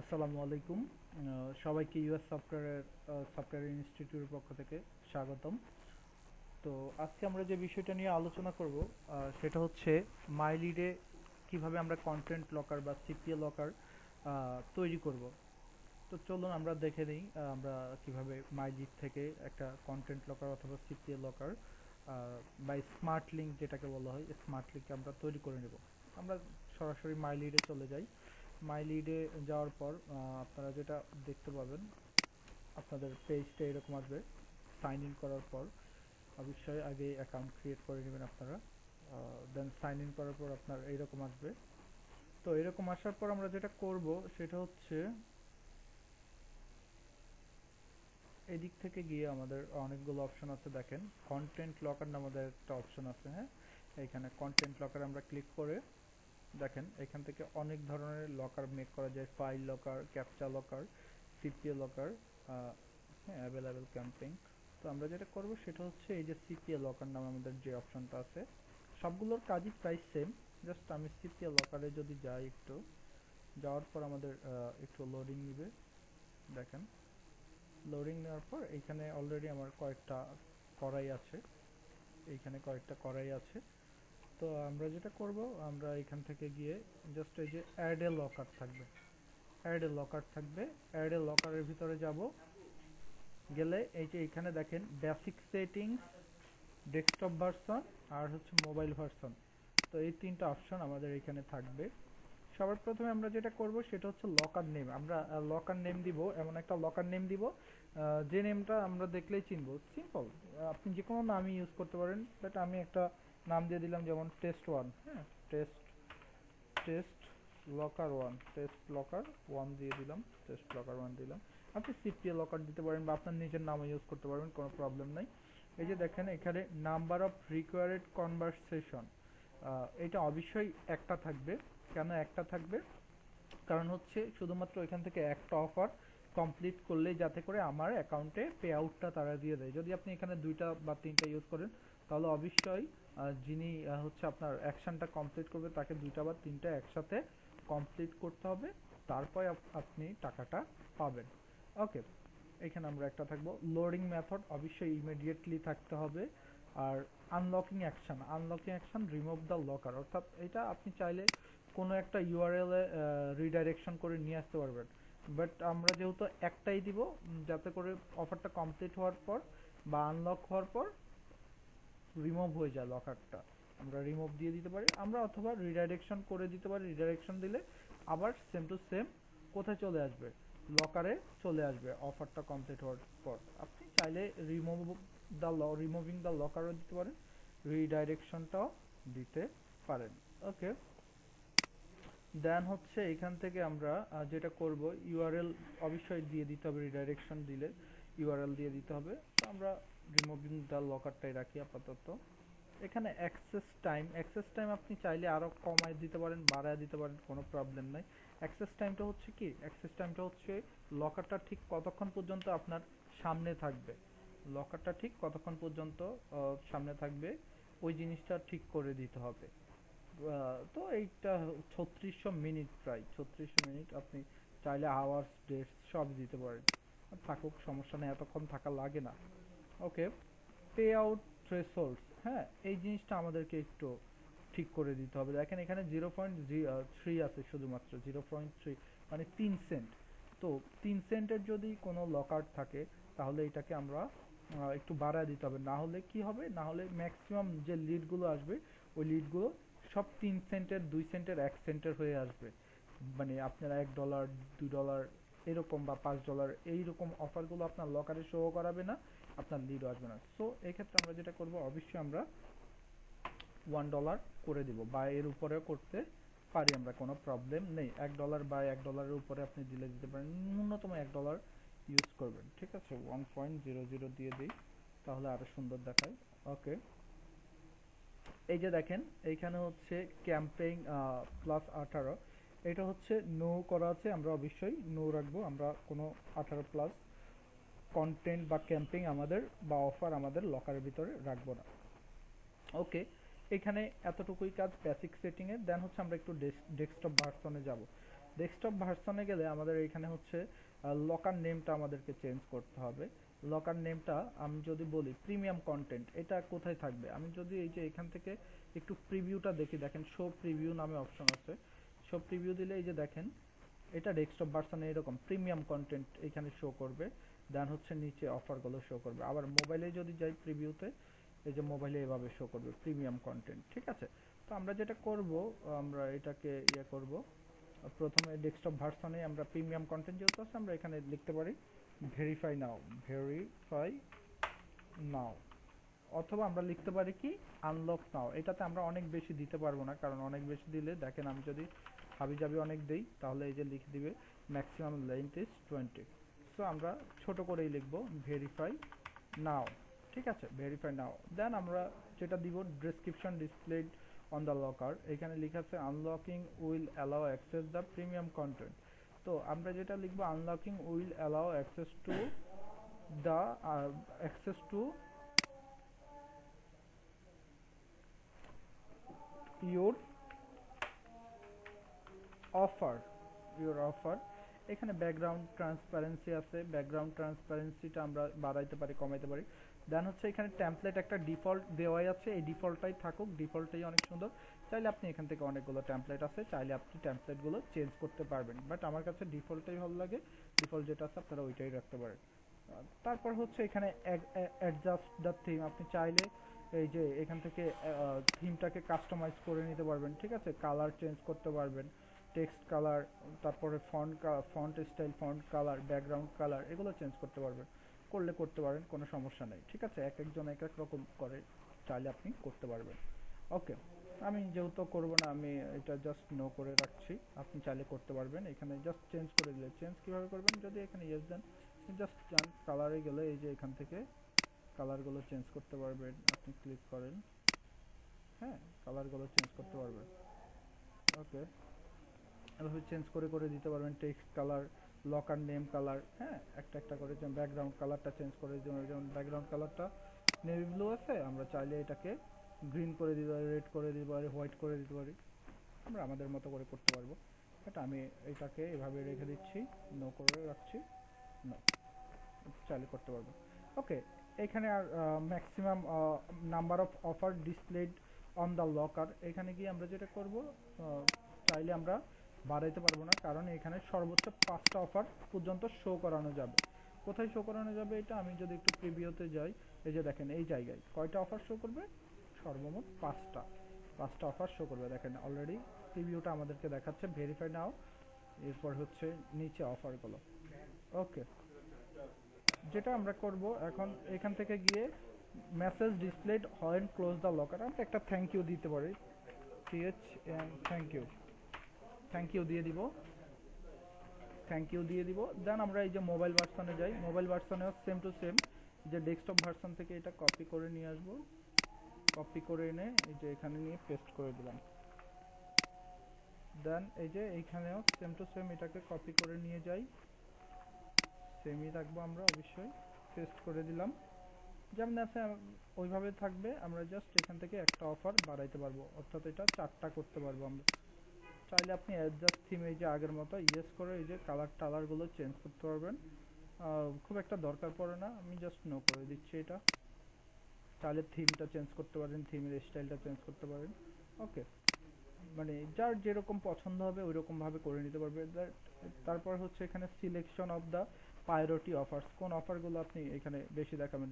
আসসালামু আলাইকুম। সবাইকে ইউএস সফটওয়্যার সফটওয়্যার ইনস্টিটিউটের পক্ষ থেকে স্বাগতম। তো আজকে আমরা যে বিষয়টা নিয়ে আলোচনা করব সেটা হচ্ছে মাইলিডে কীভাবে আমরা কন্টেন্ট লকার বা সিপিএ লকার তৈরি করব। তো চলুন আমরা দেখে নিই আমরা কীভাবে মাইলিড থেকে একটা কন্টেন্ট লকার অথবা সিপিএ লকার বা স্মার্ট লিঙ্ক যেটাকে বলা হয় স্মার্ট লিঙ্ক আমরা তৈরি করে নেব। আমরা সরাসরি মাইলিডে চলে যাই। মাই লিডে যাওয়ার পর আপনারা যেটা দেখতে পাবেন, আপনাদের পেজটা এরকম আসবে সাইন ইন করার পর, অবশ্যই আগে অ্যাকাউন্ট ক্রিয়েট করে নেবেন আপনারা দেন সাইন ইন করার পর আপনার এইরকম আসবে। তো এরকম আসার পর আমরা যেটা করব, সেটা হচ্ছে এদিক থেকে গিয়ে আমাদের অনেকগুলো অপশন আছে, দেখেন। কন্টেন্ট লকার নামে একটা অপশন আছে হ্যাঁ? এখানে কন্টেন্ট লকার আমরা ক্লিক করে দেখেন, এখান থেকে অনেক ধরনের লকার মেক করা যায়। File locker captcha locker CPA locker হ্যাঁ অ্যাভেলেবেল ক্যাম্পিং তো আমরা যেটা করব সেটা হচ্ছে এই যে সিপিএ লকার নামে আমাদের যে অপশনটা আছে, সবগুলোর কাজই প্রায় সেম জাস্ট আমি সিপিএ লকারে যদি যাই একটু, যাওয়ার পর আমাদের একটু লোডিং নিবে। দেখেন লোডিং নেওয়ার পর এইখানে অলরেডি আমার কয়েকটা করাই আছে। এইখানে কয়েকটা করাই আছে। তো আমরা যেটা করব, আমরা এখান থেকে গিয়ে জাস্ট এই যে অ্যাড এ লকার থাকবে। অ্যাড এ লকার থাকবে। অ্যাড এ লকারের ভিতরে যাব। গেলে এই যে এখানে দেখেন বেসিক সেটিংস ডেস্কটপ ভার্সন আর হচ্ছে মোবাইল ভার্সন তো এই তিনটা অপশন আমাদের এখানে থাকবে। সবার প্রথমে আমরা যেটা করব সেটা হচ্ছে লকার নেম আমরা লকার নেম দিব, এমন একটা লকার নেম দিব যে নেমটা আমরা দেখলেই চিনব। সিম্পল আপনি যে কোনো নামই ইউজ করতে পারেন বাট আমি একটা নাম দিয়ে দিলাম যেমন টেস্ট ওয়ান হ্যাঁ? Test test locker one test locker one দিয়ে দিলাম টেস্ট লকার ওয়ান দিলাম। আপনি সিপিএ লকার দিতে পারেন বা আপনার নিজের নামও ইউজ করতে পারবেন, কোনো প্রবলেম নাই। এই যে দেখেন এখানে নাম্বার অফ রিকোয়ার্ড কনভারসেশন এটা অবশ্যই একটা থাকবে। কেন একটা থাকবে? কারণ হচ্ছে শুধুমাত্র এখান থেকে একটা অফার কমপ্লিট করলেই যাতে করে আমার অ্যাকাউন্টে পে আউটটা তারা দিয়ে দেয়। যদি আপনি এখানে দুইটা বা তিনটা ইউজ করেন, তাহলে অবশ্যই যিনি হচ্ছে আপনার অ্যাকশনটা কমপ্লিট করবে, তাকে দুইটা বা তিনটা একসাথে কমপ্লিট করতে হবে। তারপরে আপনি টাকাটা পাবেন। ওকে এখানে আমরা একটা থাকব। লোডিং মেথড অবশ্যই ইমিডিয়েটলি থাকতে হবে। আর unlocking action unlocking action remove the locker অর্থাৎ এটা আপনি চাইলে কোনো একটা ইউআরএল এ রিডাইরেকশন করে নিয়ে আসতে পারবেন। বাট আমরা যেহেতু একটাই দিব যাতে করে অফারটা কমপ্লিট হওয়ার পর বা আনলক হওয়ার পর রিমুভ হয়ে যায় লকারটা আমরা রিমুভ দিয়ে দিতে পারি, আমরা অথবা রিডাইরেকশন করে দিতে পারি। রিডাইরেকশন দিলে আবার সেম টু সেম কোথায় চলে আসবে? লকারে চলে আসবে অফারটা কমপ্লিট হওয়ার পর। আপনি চাইলে রিমুভ দ্য রিমুভিং দ্য লকারও দিতে পারেন রিডাইরেকশনটাও দিতে পারেন। ওকে দেন হচ্ছে এখান থেকে আমরা যেটা করব ইউআরএল অবশ্যই দিয়ে দিতে হবে রিডাইরেকশন দিলে ইউআরএল দিয়ে দিতে হবে। তো আমরা রিমুভিং দ্য লকারটাই রাখি আপাতত। এখানে অ্যাক্সেস টাইম অ্যাক্সেস টাইম আপনি চাইলে আরও কমায় দিতে পারেন, বাড়ায় দিতে পারেন, কোনো প্রবলেম নাই। অ্যাক্সেস টাইমটা হচ্ছে কি? অ্যাক্সেস টাইমটা হচ্ছে লকারটা ঠিক কতক্ষণ পর্যন্ত আপনার সামনে থাকবে। লকারটা ঠিক কতক্ষণ পর্যন্ত সামনে থাকবে, ওই জিনিসটা ঠিক করে দিতে হবে। তো এইটা ছত্রিশশো মিনিট প্রায়, ছত্রিশশো মিনিট আপনি চাইলে আওয়ার্স ডেটস সব দিতে পারেন। থাকুক, সমস্যা নেই, এতক্ষণ থাকা লাগে না। ওকে পে আউট থ্রেশোল্ডস হ্যাঁ এই জিনিসটা আমাদেরকে একটু ঠিক করে দিতে হবে। দেখেন এখানে জিরো পয়েন্ট থ্রি আছে শুধুমাত্র জিরো পয়েন্ট থ্রি মানে তিন সেন্ট তো তিন সেন্টের যদি কোনো লকার থাকে, তাহলে এটাকে আমরা একটু বাড়ায় দিতে হবে। না হলে কি হবে? না হলে ম্যাক্সিমাম যে লিডগুলো আসবে, ওই লিডগুলো সব তিন সেন্টের, দুই সেন্টের, এক সেন্টের হয়ে আসবে। মানে আপনারা এক ডলার দুই ডলার এরকম বা পাঁচ ডলার এইরকম অফারগুলো আপনার লকারে শো করাবে না, আপনার লিডও আসবে না। সো এক্ষেত্রে আমরা যেটা করব, অবশ্যই আমরা ওয়ান ডলার করে দিব। বা এর উপরেও করতে পারি, আমরা কোনো প্রবলেম নেই। এক ডলার বা এক ডলারের উপরে আপনি দিলে দিতে পারেন। ন্যূনতম এক ডলার ইউজ করবেন। ঠিক আছে? ওয়ান পয়েন্ট জিরো জিরো দিয়ে দিই, তাহলে আরও সুন্দর দেখায়। ওকে এই যে দেখেন, এইখানে হচ্ছে ক্যাম্পেইন প্লাস আঠারো। এটা হচ্ছে নো করা আছে, আমরা অবশ্যই নো রাখব। আমরা কোনো আঠারো প্লাস কন্টেন্ট বা ক্যাম্পিং আমাদের বা অফার আমাদের লকারের ভিতরে রাখব না। ওকে এখানে এতটুকুই কাজ বেসিক সেটিং এর দেন হচ্ছে আমরা একটু ডেস্কটপ ভার্সনে যাব। ডেস্কটপ ভার্সনে গেলে আমাদের এখানে হচ্ছে লকার নেমটা আমাদেরকে চেঞ্জ করতে হবে। লকার নেমটা আমি যদি বলি প্রিমিয়াম কন্টেন্ট এটা কোথায় থাকবে? আমি যদি এই যে এখান থেকে একটু প্রিভিউটা দেখি, দেখেন শো প্রিভিউ নামে অপশন আছে। শো প্রিভিউ দিলে এই যে দেখেন, এটা ডেস্কটপ ভার্সনে এরকম প্রিমিয়াম কন্টেন্ট এখানে শো করবে দেন হচ্ছে নিচে অফারগুলো শো করবে। আবার মোবাইলে যদি যাই প্রিভিউতে এই যে মোবাইলে এভাবে শো করবে প্রিমিয়াম কন্টেন্ট ঠিক আছে? তো আমরা যেটা করব, আমরা এটাকে ইয়ে করব। প্রথমে ডেস্কটপ ভার্সনে আমরা প্রিমিয়াম কন্টেন্ট যেহেতু আছে, আমরা এখানে লিখতে পারি। ভেরিফাই নাও ভেরিফাই নাও অথবা আমরা লিখতে পারি কি আনলক নাও এটাতে আমরা অনেক বেশি দিতে পারব না, কারণ অনেক বেশি দিলে, দেখেন আমি যদি হাবি জাবি অনেক দেই, তাহলে এই যে লিখে দিবে maximum length is twenty so আমরা ছোট করেই লিখব ভেরিফাই নাও ঠিক আছে? ভেরিফাই নাও দেন আমরা যেটা দিব description displayed on the locker এখানে লেখা আছে unlocking will allow access the premium content তো আমরা যেটা লিখব unlocking will allow access to the access to your offer your offer এখানে ব্যাকগ্রাউন্ড ট্রান্সপারেন্সি আছে। ব্যাকগ্রাউন্ড ট্রান্সপারেন্সিটা আমরা বাড়াইতে পারি, কমাইতে পারি। দেন হচ্ছে এখানে ট্যাম্পলেট একটা ডিফল্ট দেওয়াই আছে। এই ডিফল্টটাই থাকুক। ডিফল্টটাই অনেক সুন্দর। চাইলে আপনি এখান থেকে অনেকগুলো ট্যাম্পলেট আছে, চাইলে আপনি ট্যাম্পলেটগুলো চেঞ্জ করতে পারবেন। বাট আমার কাছে ডিফল্টটাই ভালো লাগে। ডিফল্ট যেটা আছে, আপনারা ওইটাই রাখতে পারেন। তারপর হচ্ছে এখানে অ্যাডজাস্ট দ্য থিম আপনি চাইলে এই যে এখান থেকে থিমটাকে কাস্টমাইজ করে নিতে পারবেন, ঠিক আছে? কালার চেঞ্জ করতে পারবেন। টেক্সট কালার তারপরে font font style font colour background colour এগুলো চেঞ্জ করতে পারবেন। করলে করতে পারেন, কোনো সমস্যা নেই, ঠিক আছে? এক একজন এক এক রকম করে চাইলে আপনি করতে পারবেন। ওকে আমি যেহেতু করব না, আমি এটা জাস্ট নো করে রাখছি। আপনি চাইলে করতে পারবেন। এখানে জাস্ট চেঞ্জ করে দিলে চেঞ্জ কীভাবে করবেন? যদি এখানে ইয়েস দেন জাস্ট যান কালারে গেলে এই যে এখান থেকে কালারগুলো চেঞ্জ করতে পারবেন। আপনি ক্লিক করেন। হ্যাঁ কালারগুলো চেঞ্জ করতে পারবেন। ওকে। এভাবে চেঞ্জ করে করে দিতে পারবেন। Text colour locker name colour হ্যাঁ একটা একটা করে যেমন ব্যাকগ্রাউন্ড কালারটা চেঞ্জ করে যেমন যেমন ব্যাকগ্রাউন্ড কালারটা নেভি ব্লু আছে, আমরা চাইলে এটাকে গ্রিন করে দিতে পারি রেড করে দিতে পারি হোয়াইট করে দিতে পারি। আমরা আমাদের মতো করে করতে পারব। বাট আমি এটাকে এভাবে রেখে দিচ্ছি নো করে রাখছি নো চাইলে করতে পারব। ওকে এখানে আর maximum number of offer displayed on the locker এখানে গিয়ে আমরা যেটা করব চাইলে আমরা বাড়াইতে পারব না, কারণ এখানে সর্বোচ্চ পাঁচটা অফার পর্যন্ত শো করানো যাবে। কোথায় শো করানো যাবে এটা আমি যদি একটু প্রিভিউতে যাই, এই যে দেখেন, এই জায়গায় কয়টা অফার শো করবে? সর্বমোট পাঁচটা পাঁচটা অফার শো করবে। দেখেন অলরেডি প্রিভিউটা আমাদেরকে দেখাচ্ছে। ভেরিফাই নাও এরপর হচ্ছে নিচে অফারগুলো ওকে যেটা আমরা করব এখন, এখান থেকে গিয়ে message displayed when close the locker আমরা একটা থ্যাংক ইউ দিতে পারি। TH thank you thank you দিয়ে দিব। থ্যাংক ইউ দিয়ে দিব। দেন আমরা এই যে মোবাইল ভার্সনে যাই। মোবাইল ভার্সনেও সেম টু সেম যে ডেস্কটপ ভার্সন থেকে এটা কপি করে নিয়ে আসব। কপি করে এনে এই যে এখানে নিয়ে পেস্ট করে দিলাম। দেন এই যে এইখানেও সেম টু সেম এটাকে কপি করে নিয়ে যাই। সেমই রাখব আমরা অবশ্যই পেস্ট করে দিলাম। যেমন আছে ওইভাবে থাকবে, আমরা জাস্ট এখান থেকে একটা অফার বাড়াইতে পারব। অর্থাৎ এটা চারটা করতে পারব আমরা। চাইলে আপনি অ্যাডজাস্ট থিম এই যে আগের মতো ইয়েস করে এই যে কালার টালারগুলো চেঞ্জ করতে পারবেন। খুব একটা দরকার পড়ে না, আমি জাস্ট নো করে দিচ্ছি এটা। চাইলে থিমটা চেঞ্জ করতে পারেন থিমের স্টাইলটা চেঞ্জ করতে পারেন। ওকে মানে যার যেরকম পছন্দ হবে ওই রকমভাবে করে নিতে পারবে। তারপর হচ্ছে এখানে selection of the priority offers কোন অফারগুলো আপনি এখানে বেশি দেখাবেন?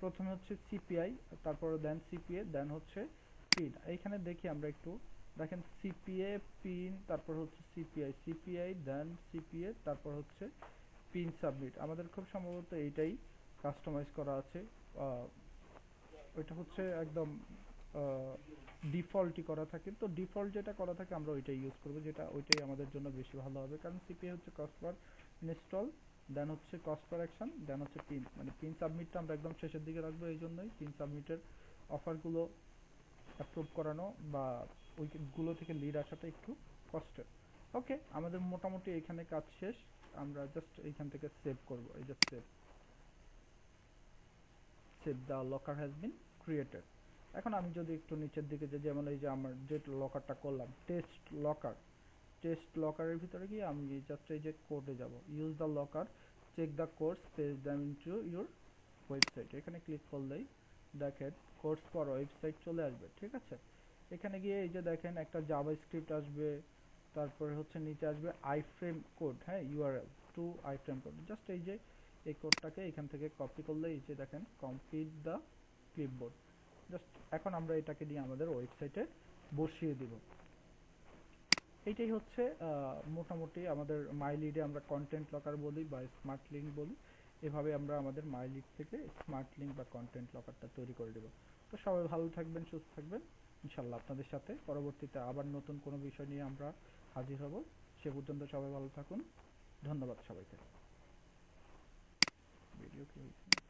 প্রথমে হচ্ছে সিপিআই তারপর দেন সিপিএ দেন হচ্ছে পিন এইখানে দেখি আমরা একটু, দেখেন সিপিএ পিন তারপর হচ্ছে সিপিআই সিপিআই দেন সিপিএ তারপর হচ্ছে পিন সাবমিট আমাদের খুব সম্ভবত এইটাই কাস্টমাইজ করা আছে ওইটা হচ্ছে একদম ডিফল্টই করা থাকে। তো ডিফল্ট যেটা করা থাকে আমরা ওইটাই ইউজ করব, যেটা ওইটাই আমাদের জন্য বেশি ভালো হবে। কারণ সিপিআই হচ্ছে কস্ট পার ইনস্টল দেন হচ্ছে কস্ট পার অ্যাকশন দেন হচ্ছে পিন মানে পিন সাবমিটটা আমরা একদম শেষের দিকে রাখব এই জন্যই। পিন সাবমিটের অফারগুলো অ্যাপ্রুভ করানো বা ওইগুলো থেকে লিড আসাটা একটু কষ্টের ওকে আমাদের মোটামুটি এখানে কাজ শেষ। আমরা জাস্ট এইখান থেকে সেভ করব, এই যে save save the locker has been created এখন আমি যদি একটু নিচের দিকে যে যেমন এই যে আমার যে লকারটা করলাম টেস্ট লকার টেস্ট লকারের ভিতরে গিয়ে আমি জাস্ট এই যে কোডে যাব। Use the locker check the course page them into your website এখানে ক্লিক করলেই দেখেন কোর্স পর ওয়েবসাইট চলে আসবে, ঠিক আছে? এখানে গিয়ে এই যে দেখেন একটা জাভা স্ক্রিপ্ট আসবে, তারপরে হচ্ছে নিচে আসবে আইফ্রেম কোড হ্যাঁ URL to iframe code just এই যে এই কোডটাকে এখান থেকে কপি করলে এই যে দেখেন কমপ্লিট দ্য ক্লিপবোর্ড জাস্ট এখন আমরা এটাকে নিয়ে আমাদের ওয়েবসাইটে বসিয়ে দিব। এইটাই হচ্ছে মোটামুটি আমাদের মাই লিডে আমরা কন্টেন্ট লকার বলি বা স্মার্ট লিঙ্ক বলি। এভাবে আমরা আমাদের মাই লিড থেকে স্মার্ট লিঙ্ক বা কন্টেন্ট লকারটা তৈরি করে দেব। তো সবাই ভালো থাকবেন, সুস্থ থাকবেন। ইনশাল্লাহ আপনাদের সাথে পরবর্তীতে আবার নতুন কোনো বিষয় নিয়ে আমরা হাজির হব। সে পর্যন্ত সবাই ভালো থাকুন। ধন্যবাদ সবাইকে। okay, okay.